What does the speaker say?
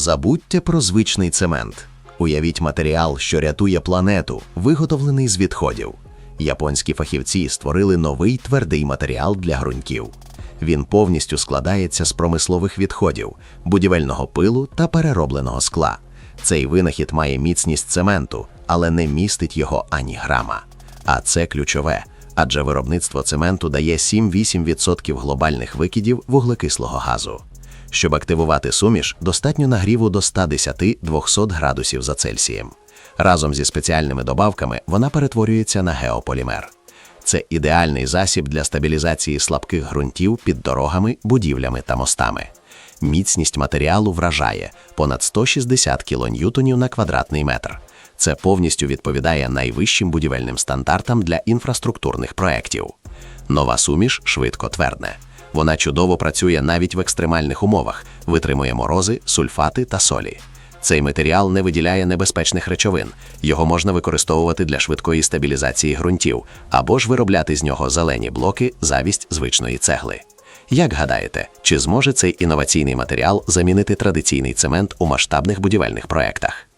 Забудьте про звичний цемент. Уявіть матеріал, що рятує планету, виготовлений з відходів. Японські фахівці створили новий твердий матеріал для ґрунтів. Він повністю складається з промислових відходів, будівельного пилу та переробленого скла. Цей винахід має міцність цементу, але не містить його ані грама. А це ключове, адже виробництво цементу дає 7-8% глобальних викидів вуглекислого газу. Щоб активувати суміш, достатньо нагріву до 110-200 градусів за Цельсієм. Разом зі спеціальними добавками вона перетворюється на геополімер. Це ідеальний засіб для стабілізації слабких ґрунтів під дорогами, будівлями та мостами. Міцність матеріалу вражає понад 160 кілоньютонів на квадратний метр. Це повністю відповідає найвищим будівельним стандартам для інфраструктурних проєктів. Нова суміш швидко твердне. Вона чудово працює навіть в екстремальних умовах, витримує морози, сульфати та солі. Цей матеріал не виділяє небезпечних речовин. Його можна використовувати для швидкої стабілізації ґрунтів або ж виробляти з нього зелені блоки завість звичної цегли. Як гадаєте, чи зможе цей інноваційний матеріал замінити традиційний цемент у масштабних будівельних проєктах?